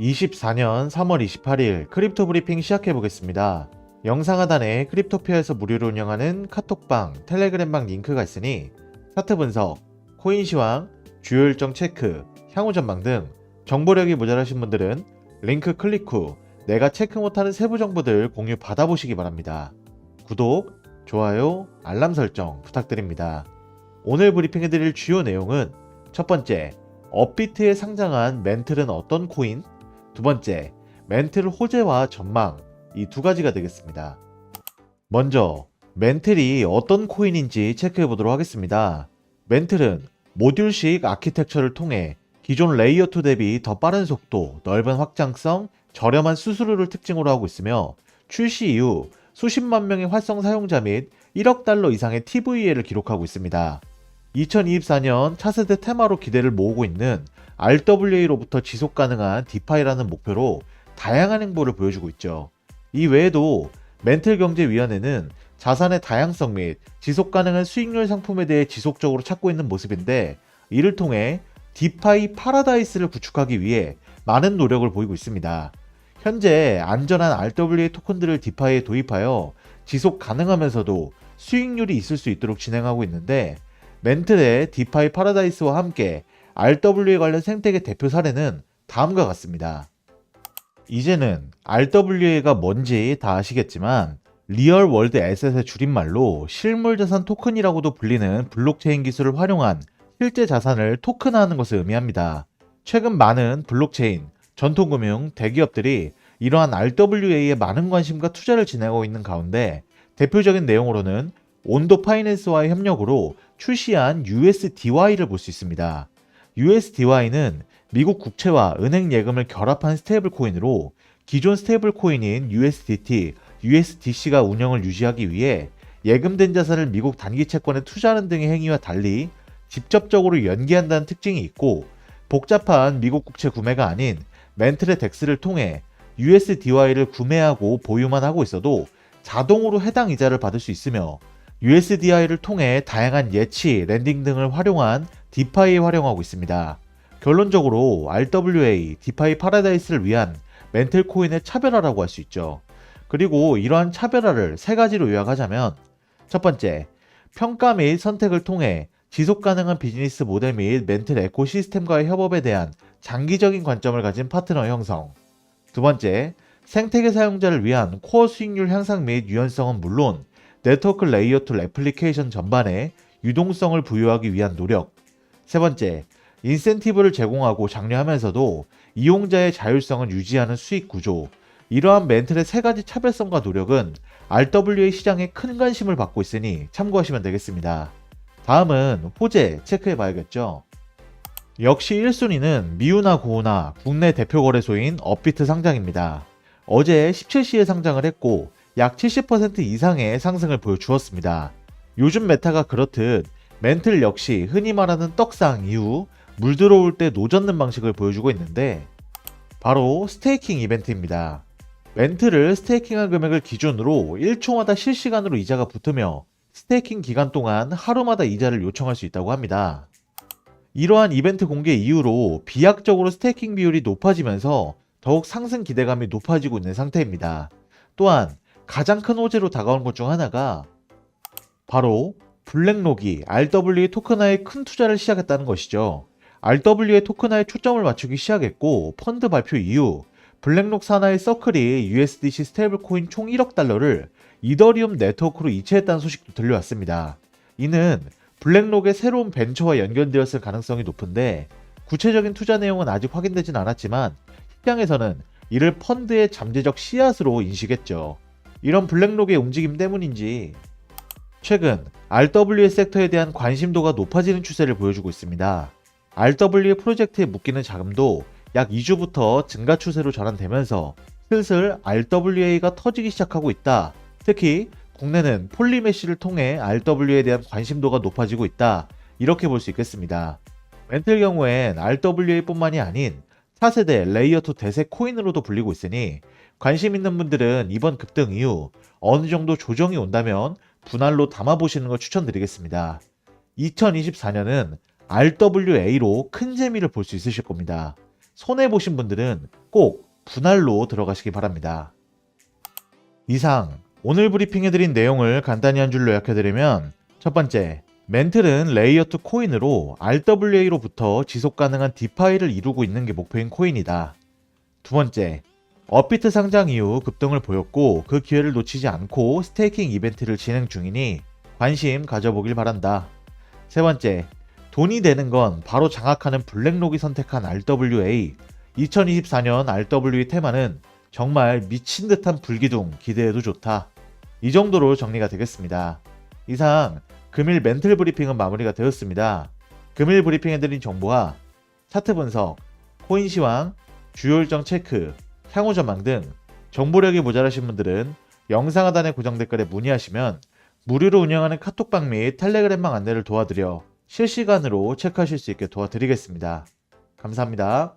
24년 3월 28일 크립토 브리핑 시작해 보겠습니다. 영상 하단에 크립토피아에서 무료로 운영하는 카톡방, 텔레그램방 링크가 있으니 차트 분석, 코인 시황, 주요 일정 체크, 향후 전망 등 정보력이 모자라신 분들은 링크 클릭 후 내가 체크 못하는 세부 정보들 공유 받아보시기 바랍니다. 구독, 좋아요, 알람 설정 부탁드립니다. 오늘 브리핑해드릴 주요 내용은 첫 번째, 업비트에 상장한 멘틀은 어떤 코인? 두 번째, 멘틀 호재와 전망 이 두 가지가 되겠습니다. 먼저 멘틀이 어떤 코인인지 체크해 보도록 하겠습니다. 멘틀은 모듈식 아키텍처를 통해 기존 레이어 2 대비 더 빠른 속도, 넓은 확장성, 저렴한 수수료를 특징으로 하고 있으며 출시 이후 수십만 명의 활성 사용자 및 1억 달러 이상의 TVA를 기록하고 있습니다. 2024년 차세대 테마로 기대를 모으고 있는 RWA로부터 지속 가능한 디파이라는 목표로 다양한 행보를 보여주고 있죠. 이 외에도 멘틀경제위원회는 자산의 다양성 및 지속 가능한 수익률 상품에 대해 지속적으로 찾고 있는 모습인데 이를 통해 디파이 파라다이스를 구축하기 위해 많은 노력을 보이고 있습니다. 현재 안전한 RWA 토큰들을 디파이에 도입하여 지속 가능하면서도 수익률이 있을 수 있도록 진행하고 있는데 멘틀의 디파이 파라다이스와 함께 RWA 관련 생태계 대표 사례는 다음과 같습니다. 이제는 RWA가 뭔지 다 아시겠지만 리얼 월드 에셋의 줄임말로 실물 자산 토큰이라고도 불리는 블록체인 기술을 활용한 실제 자산을 토큰화하는 것을 의미합니다. 최근 많은 블록체인, 전통금융, 대기업들이 이러한 RWA에 많은 관심과 투자를 진행하고 있는 가운데 대표적인 내용으로는 온도 파이낸스와의 협력으로 출시한 USDY를 볼 수 있습니다. USDY는 미국 국채와 은행 예금을 결합한 스테이블 코인으로 기존 스테이블 코인인 USDT, USDC가 운영을 유지하기 위해 예금된 자산을 미국 단기 채권에 투자하는 등의 행위와 달리 직접적으로 연계한다는 특징이 있고 복잡한 미국 국채 구매가 아닌 멘틀의 덱스를 통해 USDY를 구매하고 보유만 하고 있어도 자동으로 해당 이자를 받을 수 있으며 USDI를 통해 다양한 예치, 랜딩 등을 활용한 디파이에 활용하고 있습니다. 결론적으로 RWA, 디파이 파라다이스를 위한 멘틀 코인의 차별화라고 할 수 있죠. 그리고 이러한 차별화를 세 가지로 요약하자면 첫 번째, 평가 및 선택을 통해 지속 가능한 비즈니스 모델 및 멘틀 에코시스템과의 협업에 대한 장기적인 관점을 가진 파트너 형성. 두 번째, 생태계 사용자를 위한 코어 수익률 향상 및 유연성은 물론 네트워크 레이어 2 애플리케이션 전반에 유동성을 부여하기 위한 노력. 세 번째, 인센티브를 제공하고 장려하면서도 이용자의 자율성을 유지하는 수익 구조. 이러한 멘틀의 세 가지 차별성과 노력은 RWA 시장에 큰 관심을 받고 있으니 참고하시면 되겠습니다. 다음은 호재 체크해 봐야겠죠. 역시 1순위는 미우나 고우나 국내 대표 거래소인 업비트 상장입니다. 어제 17시에 상장을 했고 약 70% 이상의 상승을 보여주었습니다. 요즘 메타가 그렇듯 멘틀 역시 흔히 말하는 떡상 이후 물 들어올 때 노젓는 방식을 보여주고 있는데 바로 스테이킹 이벤트입니다. 멘트를 스테이킹한 금액을 기준으로 1초마다 실시간으로 이자가 붙으며 스테이킹 기간 동안 하루마다 이자를 요청할 수 있다고 합니다. 이러한 이벤트 공개 이후로 비약적으로 스테이킹 비율이 높아지면서 더욱 상승 기대감이 높아지고 있는 상태입니다. 또한 가장 큰 호재로 다가오는 것중 하나가 바로 블랙록이 RWA 토큰화에 큰 투자를 시작했다는 것이죠. RWA 토큰화에 초점을 맞추기 시작했고 펀드 발표 이후 블랙록 산하의 서클이 USDC 스테이블 코인 총 1억 달러를 이더리움 네트워크로 이체했다는 소식도 들려왔습니다. 이는 블랙록의 새로운 벤처와 연결되었을 가능성이 높은데 구체적인 투자 내용은 아직 확인되진 않았지만 시장에서는 이를 펀드의 잠재적 씨앗으로 인식했죠. 이런 블랙록의 움직임 때문인지 최근 RWA 섹터에 대한 관심도가 높아지는 추세를 보여주고 있습니다. RWA 프로젝트에 묶이는 자금도 약 2주부터 증가 추세로 전환되면서 슬슬 RWA가 터지기 시작하고 있다. 특히 국내는 폴리메시를 통해 RWA에 대한 관심도가 높아지고 있다. 이렇게 볼 수 있겠습니다. 멘틀 경우엔 RWA뿐만이 아닌 차세대 레이어2 대세 코인으로도 불리고 있으니 관심 있는 분들은 이번 급등 이후 어느 정도 조정이 온다면 분할로 담아보시는 걸 추천드리겠습니다. 2024년은 RWA로 큰 재미를 볼 수 있으실 겁니다. 손해보신 분들은 꼭 분할로 들어가시기 바랍니다. 이상 오늘 브리핑해드린 내용을 간단히 한 줄로 요약해드리면 첫 번째, 멘틀은 레이어2 코인으로 RWA로부터 지속 가능한 디파이를 이루고 있는 게 목표인 코인이다. 두 번째, 업비트 상장 이후 급등을 보였고 그 기회를 놓치지 않고 스테이킹 이벤트를 진행 중이니 관심 가져보길 바란다. 세 번째, 돈이 되는 건 바로 장악하는 블랙록이 선택한 RWA. 2024년 RWA 테마는 정말 미친 듯한 불기둥 기대해도 좋다. 이 정도로 정리가 되겠습니다. 이상 금일 멘틀 브리핑은 마무리가 되었습니다. 금일 브리핑해드린 정보와 차트 분석, 코인 시황, 주요 일정 체크, 향후 전망 등 정보력이 모자라신 분들은 영상 하단의 고정 댓글에 문의하시면 무료로 운영하는 카톡방 및 텔레그램방 안내를 도와드려 실시간으로 체크하실 수 있게 도와드리겠습니다. 감사합니다.